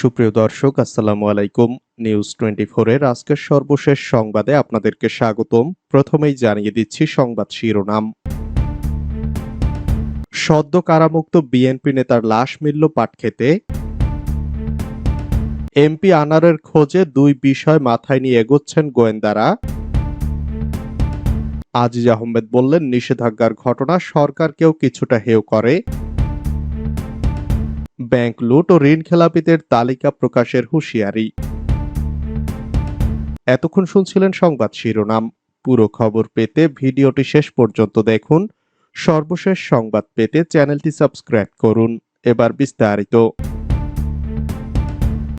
সুপ্রিয় দর্শক, আসসালামু আলাইকুম। নিউজ টোয়েন্টি এর আজকের সর্বশেষ সংবাদে আপনাদেরকে স্বাগতম। প্রথমেই জানিয়ে দিচ্ছি সংবাদ শিরোনাম। সদ্য কারামুক্ত বিএনপি নেতার লাশ মিলল পাটক্ষেতে এমপি আনারের খোঁজে দুই বিষয় মাথায় নিয়ে এগোচ্ছেন গোয়েন্দারা। আজিজ আহমেদ বললেন, নিষেধাজ্ঞার ঘটনা সরকারকেও কিছুটা হেয় করে। ব্যাংক লুট ও ঋণ খেলাপিদের তালিকা প্রকাশের হুঁশিয়ারি। এতক্ষণ শুনছিলেন সংবাদ শিরোনাম। পুরো খবর পেতে ভিডিওটি শেষ পর্যন্ত দেখুন। সর্বশেষ সংবাদ পেতে চ্যানেলটি সাবস্ক্রাইব করুন। এবার বিস্তারিত।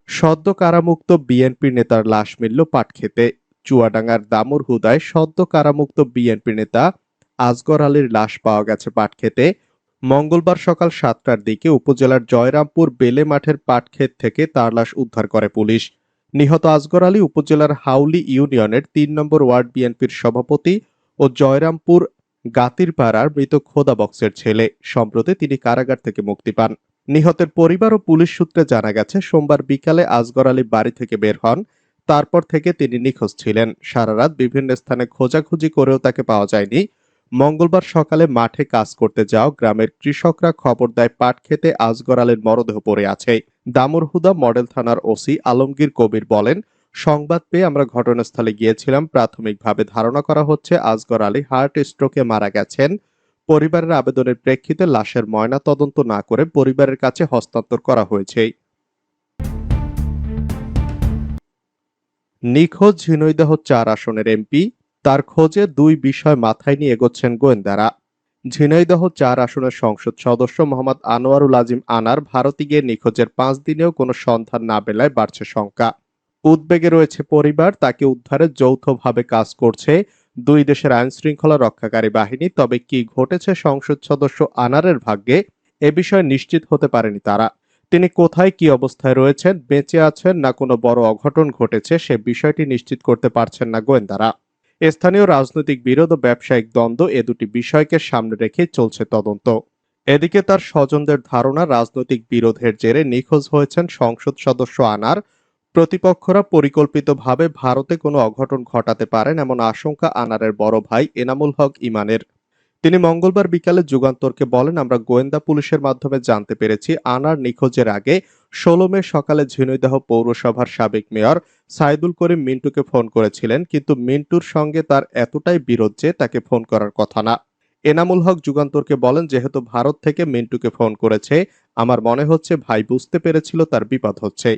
সদ্য কারামুক্ত বিএনপি নেতার লাশ মিলল পাটক্ষেতে। চুয়াডাঙ্গার দামুর হুদায় সদ্য কারামুক্ত বিএনপি নেতা আজগর আলীর লাশ পাওয়া গেছে পাটক্ষেতে। মঙ্গলবার সকাল সাতটার দিকে উপজেলার জয়রামপুর বেলে মাঠের পাটক্ষেত থেকে তার লাশ উদ্ধার করে পুলিশ। নিহত আজগর আলী উপজেলার হাউলি ইউনিয়নের তিন নম্বর ওয়ার্ড বিএনপির সভাপতি ও জয়রামপুর গাতিরপাড়ার মৃত খোদা বক্সের ছেলে। সম্প্রতি তিনি কারাগার থেকে মুক্তি পান। নিহতের পরিবার ও পুলিশ সূত্রে জানা গেছে, সোমবার বিকালে আজগর আলী বাড়ি থেকে বের হন। তারপর থেকে তিনি নিখোঁজ ছিলেন। সারা রাত বিভিন্ন স্থানে খোঁজাখুঁজি করেও তাকে পাওয়া যায়নি। মঙ্গলবার সকালে মাঠে কাজ করতে যাও গ্রামের কৃষকরা খবর দেয়, পাট খেতে আজগরালের মরদেহ পড়ে আছে। দামুরহুদা মডেল থানার ওসি আলমগীর কবির বলেন, সংবাদ পেয়ে আমরা ঘটনাস্থলে গিয়েছিলাম। প্রাথমিকভাবে ধারণা করা হচ্ছে আজগর আলী হার্ট স্ট্রোকে মারা গেছেন। পরিবারের আবেদনের প্রেক্ষিতে লাশের ময়না তদন্ত না করে পরিবারের কাছে হস্তান্তর করা হয়েছে। নিখোঁজ ঝিনৈদহ চার আসনের এমপি তার খোঁজে দুই বিষয় মাথায় নিয়ে এগোচ্ছেন গোয়েন্দারা। ঝিনাইদহ চার আসনের সংসদ সদস্য মোহাম্মদ আনোয়ারুল আজিম আনার ভারতে গিয়ে নিখোঁজের পাঁচ দিনেও কোনো সন্ধান না বেলায় বাড়ছে শঙ্কা। উদ্বেগে রয়েছে পরিবার, তাকে উদ্ধারে যৌথভাবে কাজ করছে দুই দেশের আইন শৃঙ্খলা রক্ষাকারী বাহিনী। তবে কি ঘটেছে সংসদ সদস্য আনারের ভাগ্যে, এ বিষয়ে নিশ্চিত হতে পারেনি তারা। তিনি কোথায় কি অবস্থায় রয়েছেন, বেঁচে আছেন না কোনো বড় অঘটন ঘটেছে, সে বিষয়টি নিশ্চিত করতে পারছেন না গোয়েন্দারা। স্থানীয় রাজনৈতিক বিরোধ ও ব্যবসায়িক দ্বন্দ্ব এ দুটি বিষয়কে সামনে রেখে চলছে তদন্ত। এদিকে তার স্বজনদের ধারণা, রাজনৈতিক বিরোধের জেরে নিখোঁজ হয়েছেন সংসদ সদস্য আনার। প্রতিপক্ষরা পরিকল্পিতভাবে ভারতে কোনো অঘটন ঘটাতে পারেন এমন আশঙ্কা আনারের বড় ভাই এনামুল হক ইমানের। তিনি মঙ্গলবার বিকালে যুগান্তরকে বলেন, আমরা গোয়েন্দা পুলিশের মাধ্যমে জানতে পেরেছি, আনার নিখোঁজের আগে ষোলো মে সকালে ঝিনৈদহ পৌরসভার সাবেক মেয়র সাইদুল করিম মিন্টুকে ফোন করেছিলেন, কিন্তু মিন্টুর সঙ্গে তার এতটাই বিরোধ যে তাকে ফোন করার কথা না। এনামুল হক যুগান্তরকে বলেন, যেহেতু ভারত থেকে মিন্টুকে ফোন করেছে, আমার মনে হচ্ছে ভাই বুঝতে পেরেছিল তার বিপদ হচ্ছে।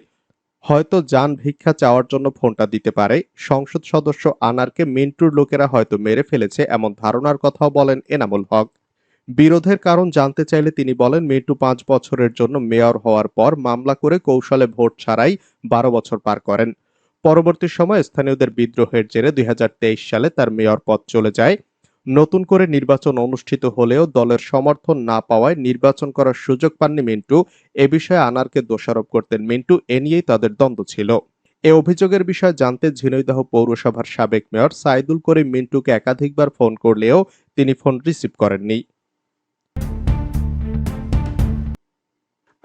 হয়তো যান ভিক্ষা চাওয়ার জন্য ফোনটা দিতে পারে। সংসদ সদস্য আনারকে মিন্টুর লোকেরা হয়তো মেরে ফেলেছে এমন ধারণার কথাও বলেন এনামুল হক। বিরোধের কারণ জানতে চাইলে তিনি বলেন, মিন্টু পাঁচ বছরের জন্য মেয়র হওয়ার পর মামলা করে কৌশলে ভোট ছাড়াই বারো বছর পার করেন। পরবর্তী সময় স্থানীয়দের বিদ্রোহের জেরে দুই হাজার তেইশ সালে তার মেয়র পদ চলে যায়। নতুন করে নির্বাচন অনুষ্ঠিত হলেও দলের সমর্থন না পাওয়ায় নির্বাচন করার সুযোগ পাননি মিন্টু। এ বিষয়ে আনারকে দোষারোপ করতেন মিন্টু। এ নিয়েই তাদের দ্বন্দ্ব ছিল। এ অভিযোগের বিষয়ে জানতে ঝিনাইদহ পৌরসভার সাবেক মেয়র সাইদুল করিম মিন্টুকে একাধিকবার ফোন করলেও তিনি ফোন রিসিভ করেননি।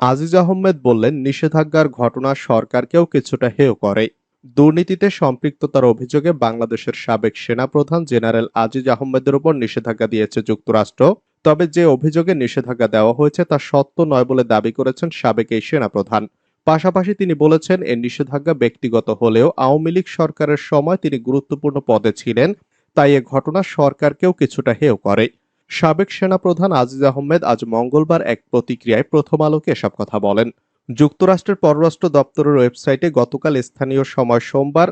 আজিজ আহমেদ বললেন, নিষেধাজ্ঞার ঘটনা সরকারকেও কিছুটা হেয় করে। দুর্নীতিতে সম্পৃক্ততার অভিযোগে বাংলাদেশের সাবেক সেনাপ্রধান জেনারেল আজিজ আহমেদের উপর নিষেধাজ্ঞা দিয়েছে যুক্তরাষ্ট্র। তবে যে অভিযোগে নিষেধাজ্ঞা দেওয়া হয়েছে তা সত্য নয় বলে দাবি করেছেন সাবেক এই সেনাপ্রধান। পাশাপাশি তিনি বলেছেন, এ নিষেধাজ্ঞা ব্যক্তিগত হলেও আওয়ামী লীগ সরকারের সময় তিনি গুরুত্বপূর্ণ পদে ছিলেন, তাই এ ঘটনা সরকারকেও কিছুটা হেয় করে। সাবেক সেনাপ্রধান আজিজ আহমেদ আজ মঙ্গলবার এক প্রতিক্রিয়ায় প্রথম আলোকে এসব কথা বলেন। যুক্তরাষ্ট্রের পররাষ্ট্র দপ্তরের ওয়েবসাইটে গতকাল স্থানীয় সময় সোমবার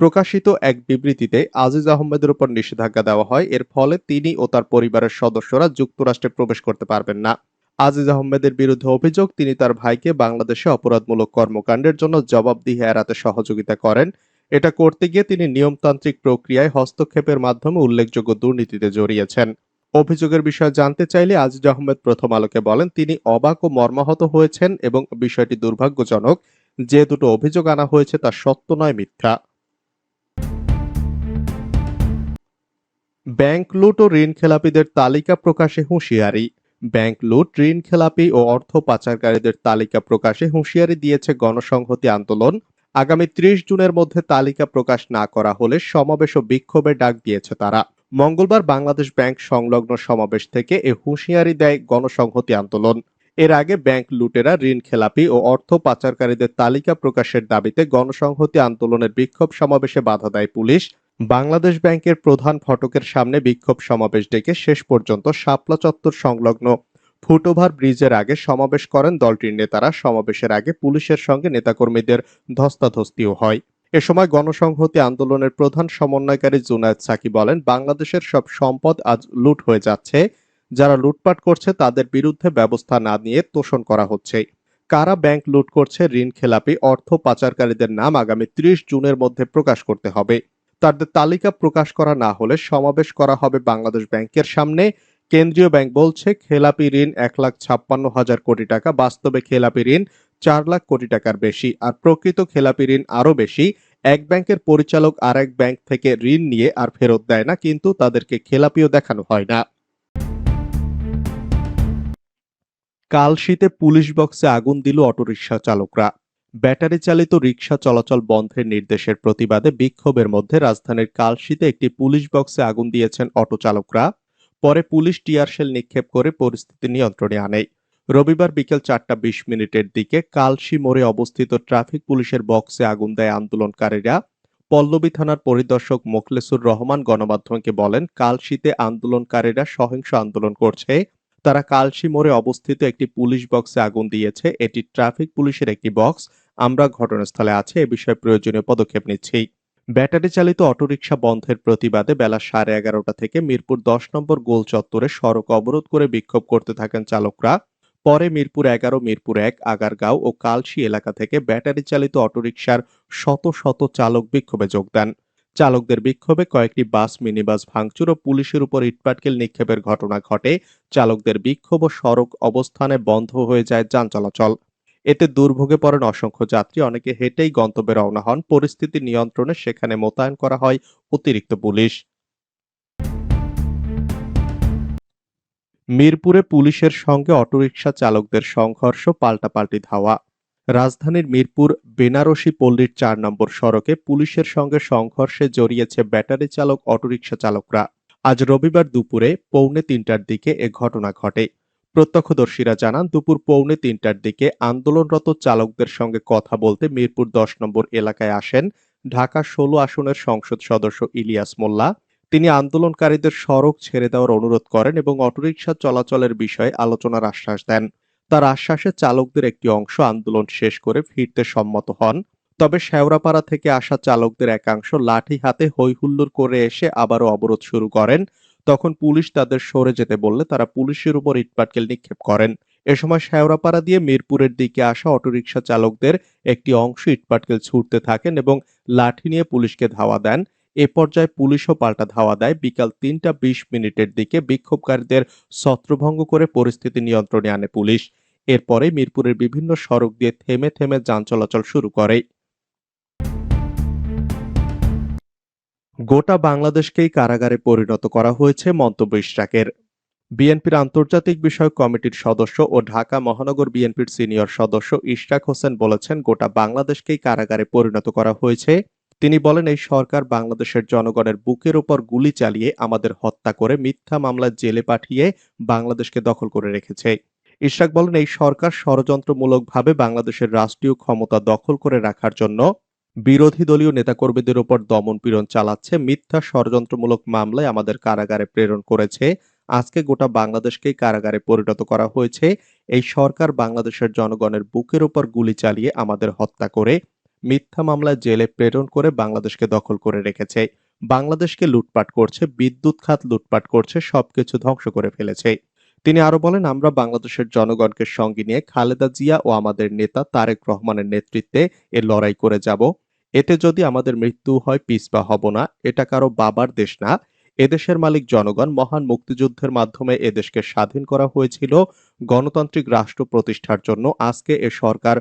প্রকাশিত এক বিবৃতিতে আজিজ আহমেদের উপর নিষেধাজ্ঞা দেওয়া হয়। এর ফলে তিনি ও তার পরিবারের সদস্যরা যুক্তরাষ্ট্রে প্রবেশ করতে পারবেন না। আজিজ আহমেদের বিরুদ্ধে অভিযোগ, তিনি তার ভাইকে বাংলাদেশে অপরাধমূলক কর্মকাণ্ডের জন্য জবাবদিহি এড়াতে সহযোগিতা করেন। এটা করতে গিয়ে তিনি নিয়মতান্ত্রিক প্রক্রিয়ায় হস্তক্ষেপের মাধ্যমে উল্লেখযোগ্য দুর্নীতিতে জড়িয়েছেন। অভিযোগের বিষয়ে জানতে চাইলে আজিজ আহমেদ প্রথম আলোকে বলেন, তিনি অবাক ও মর্মাহত হয়েছেন এবং বিষয়টি দুর্ভাগ্যজনক। যে দুটো অভিযোগ আনা হয়েছে তা সত্য নয় মিথ্যা। ব্যাংক লুট ও ঋণ খেলাপিদের তালিকা প্রকাশে হুঁশিয়ারি। ব্যাংক লুট, ঋণ খেলাপি ও অর্থ পাচারকারীদের তালিকা প্রকাশে হুঁশিয়ারি দিয়েছে গণসংহতি আন্দোলন। আগামী ত্রিশ জুনের মধ্যে তালিকা প্রকাশ না করা হলে সমাবেশ ও বিক্ষোভের ডাক দিয়েছে তারা। মঙ্গলবার বাংলাদেশ ব্যাংক সংলগ্ন সমাবেশ থেকে এ হুঁশিয়ারি দেয় গণসংহতি আন্দোলন। এর আগে ব্যাংক লুটেরা, ঋণ খেলাপি ও অর্থ পাচারকারীদের তালিকা প্রকাশের দাবিতে গণসংহতি আন্দোলনের বিক্ষোভ সমাবেশে বাধা দেয় পুলিশ। বাংলাদেশ ব্যাংকের প্রধান ফটকের সামনে বিক্ষোভ সমাবেশ ডেকে শেষ পর্যন্ত শাপলা চত্বর সংলগ্ন ফুটওভার ব্রিজের আগে সমাবেশ করেন দলটির নেতারা। সমাবেশের আগে পুলিশের সঙ্গে নেতাকর্মীদের ধস্তাধস্তিও হয়। এ সময় গণসংহতি আন্দোলনের প্রধান সমন্বয়কারী জুনায়েদ সাকি বলেন, বাংলাদেশের সব সম্পদ আজ লুট হয়ে যাচ্ছে। যারা লুটপাট করছে, তাদের বিরুদ্ধে ব্যবস্থা না নিয়ে তোষণ করা হচ্ছে। কারা ব্যাংক লুট করছে, ঋণ খেলাপি, অর্থ পাচারকারীদের নাম আগামী ত্রিশ জুনের মধ্যে প্রকাশ করতে হবে। তাদের তালিকা প্রকাশ করা না হলে সমাবেশ করা হবে বাংলাদেশ ব্যাংকের সামনে। কেন্দ্রীয় ব্যাংক বলছে, খেলাপি ঋণ এক লাখ ছাপ্পান্ন হাজার কোটি টাকা, বাস্তবে খেলাপি ঋণ চার লাখ কোটি টাকার বেশি আর প্রকৃত খেলাপি ঋণ আরও বেশি। এক ব্যাংকের পরিচালক আর এক ব্যাংক থেকে ঋণ নিয়ে আর ফেরত দেয় না, কিন্তু তাদেরকে খেলাপিও দেখানো হয় না। কাল শীতে পুলিশ বক্সে আগুন দিল অটোরিকশা চালকরা। ব্যাটারি চালিত রিকশা চলাচল বন্ধের নির্দেশের প্রতিবাদে বিক্ষোভের মধ্যে রাজধানীর কালশীতে একটি পুলিশ বক্সে আগুন দিয়েছেন অটো চালকরা। পরে পুলিশ টিয়ারশেল নিক্ষেপ করে পরিস্থিতি নিয়ন্ত্রণে আনে। রবিবার বিকেল চারটা বিশ মিনিটের দিকে কালশি মোড়ে অবস্থিত ট্রাফিক পুলিশের বক্সে আগুন দেয় আন্দোলনকারীরা। পল্লবী থানার পরিদর্শক মোখলেসুর রহমান গণমাধ্যমকে বলেন, কালশিতে আন্দোলনকারীরা সহিংস আন্দোলন করছে। তারা কালশি মোড়ে অবস্থিত একটি পুলিশ বক্সে আগুন দিয়েছে। এটি ট্রাফিক পুলিশের একটি বক্স। আমরা ঘটনাস্থলে আছে, এ বিষয়ে প্রয়োজনীয় পদক্ষেপ নিচ্ছি। ব্যাটারি চালিত অটোরিকশা বন্ধের প্রতিবাদে বেলা সাড়ে এগারোটা থেকে মিরপুর দশ নম্বর গোল চত্বরে সড়ক অবরোধ করে বিক্ষোভ করতে থাকেন চালকরা। পরে মিরপুর এগারো, মিরপুর এক, আগারগাঁও ও কালশি এলাকা থেকে ব্যাটারি চালিত অটোরিকশার শত শত চালক বিক্ষোভে যোগ দেন। চালকদের বিক্ষোভে কয়েকটি বাস, মিনিবাস ভাঙচুর ও পুলিশের উপর ইটপাটকেল নিক্ষেপের ঘটনা ঘটে। চালকদের বিক্ষোভ ও সড়ক অবস্থানে বন্ধ হয়ে যায় যান চলাচল। এতে দুর্ভোগে পড়েন অসংখ্য যাত্রী। অনেকে হেঁটেই গন্তব্যে রওনা হন। পরিস্থিতি নিয়ন্ত্রণে সেখানে মোতায়েন করা হয় অতিরিক্ত পুলিশ। মিরপুরে পুলিশের সঙ্গে অটোরিকশা চালকদের সংঘর্ষ, পাল্টাপাল্টি ধাওয়া। রাজধানীর মিরপুর বেনারসি পল্লীর চার নম্বর সড়কে পুলিশের সঙ্গে সংঘর্ষে জড়িয়েছে ব্যাটারি চালক, অটোরিকশা চালকরা। আজ রবিবার দুপুরে পৌনে তিনটার দিকে এ ঘটনা ঘটে। প্রত্যক্ষদর্শীরা জানান, দুপুর পৌনে তিনটার দিকে আন্দোলনরত চালকদের সঙ্গে কথা বলতে মিরপুর দশ নম্বর এলাকায় আসেন ঢাকা ষোলো আসনের সংসদ সদস্য ইলিয়াস মোল্লা। তিনি আন্দোলনকারীদের সড়ক ছেড়ে দেওয়ার অনুরোধ করেন এবং অটোরিকশা চলাচলের বিষয়ে আলোচনার আশ্বাস দেন। তার আশ্বাসে চালকদের একটি অংশ আন্দোলন শেষ করে ফিরতে সম্মত হন, তবে শেওড়াপাড়া থেকে আসা চালকদের একাংশ লাঠি হাতে হৈহুল্লোড় করে এসে আবারও অবরোধ শুরু করেন। তখন পুলিশ তাদের সরে যেতে বললে তারা পুলিশের উপর ইটপাটকেল নিক্ষেপ করেন। এ সময় শেওড়াপাড়া দিয়ে মিরপুরের দিকে আসা অটোরিকশা চালকদের একটি অংশ ইটপাটকেল ছুটতে থাকেন এবং লাঠি নিয়ে পুলিশকে ধাওয়া দেন। এ পর্যায়ে পুলিশও পাল্টা ধাওয়া দেয়। বিকাল তিনটা বিশ মিনিটের দিকে বিক্ষোভকারীদের ছত্রভঙ্গ করে পরিস্থিতি নিয়ন্ত্রণে আনে পুলিশ। এরপরে মিরপুরের বিভিন্ন সড়ক দিয়ে থেমে থেমে যান চলাচল শুরু করে। গোটা বাংলাদেশকেই কারাগারে পরিণত করা হয়েছে মন্তব্য ইশরাকের। বিএনপির আন্তর্জাতিক বিষয়ক কমিটির সদস্য ও ঢাকা মহানগর বিএনপির সিনিয়র সদস্য ইশরাক হোসেন বলেছেন, গোটা বাংলাদেশকেই কারাগারে পরিণত করা হয়েছে। তিনি বলেন, এই সরকার বাংলাদেশের জনগণের বুকের ওপর গুলি চালিয়ে আমাদের হত্যা করে মিথ্যা মামলায় জেলে পাঠিয়ে বাংলাদেশকে দখল করে রেখেছে। ইশরাক বলেন, এই সরকার ষড়যন্ত্রমূলকভাবে বাংলাদেশের রাষ্ট্রীয় ক্ষমতা দখল করে রাখার জন্য বিরোধী দলীয় নেতাকর্মীদের উপর দমন পীড়ন চালাচ্ছে, মিথ্যা ষড়যন্ত্রমূলক মামলায় আমাদের কারাগারে প্রেরণ করেছে, আজকে গোটা বাংলাদেশকেই কারাগারে পরিণত করা হয়েছে। এই সরকার বাংলাদেশের জনগণের বুকের উপর গুলি চালিয়ে আমাদের হত্যা করে মিথ্যা মামলায় জেলে প্রেরণ করে বাংলাদেশকে দখল করে রেখেছে। বাংলাদেশকে লুটপাট করছে, বিদ্যুৎ খাত লুটপাট করছে, সবকিছু ধ্বংস করে ফেলেছে। তিনি আরও বলেন, আমরা বাংলাদেশের জনগণকে সঙ্গে নিয়ে খালেদা জিয়া ও আমাদের নেতা তারেক রহমানের নেতৃত্বে এ লড়াই করে যাব। এতে যদি আমাদের মৃত্যু হয় পিছপা হব না। এটা কারও বাবার দেশ না। এদেশের মালিক জনগণ, মহান মুক্তিযুদ্ধের মাধ্যমে এদেশকে স্বাধীন করা হয়েছিল গণতান্ত্রিক রাষ্ট্র প্রতিষ্ঠার জন্য। আজকে এ সরকার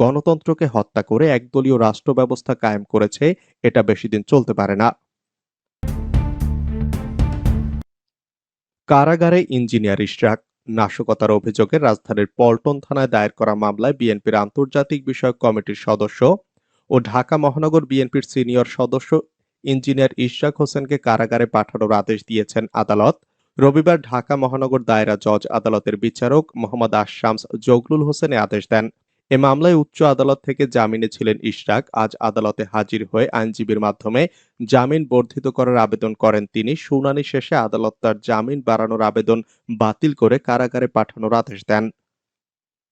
গণতন্ত্রকে হত্যা করে একদলীয় রাষ্ট্র ব্যবস্থা কায়েম করেছে, এটা বেশি দিন চলতে পারে না। কারাগারে ইঞ্জিনিয়ার ইশরাক নাশকতার অভিযোগে রাজধানীর পল্টন থানায় দায়ের করা মামলায় বিএনপির আন্তর্জাতিক বিষয়ক কমিটির সদস্য ও ঢাকা মহানগর বিএনপির সিনিয়র সদস্য ইঞ্জিনিয়ার ইশরাক হোসেনকে কারাগারে পাঠানোর আদেশ দিয়েছেন আদালত। রবিবার ঢাকা মহানগর দায়রা জজ আদালতের বিচারক মোহাম্মদ আশামস জগলুল হোসেন আদেশ দেন। এ মামলায় উচ্চ আদালত থেকে জামিনে ছিলেন ইশরাক। আজ আদালতে হাজির হয়ে আইনজীবীর মাধ্যমে জামিন বর্ধিত করার আবেদন করেন তিনি। শুনানি শেষে আদালত তার জামিন বাড়ানোর আবেদন বাতিল করে কারাগারে পাঠানোর আদেশ দেন।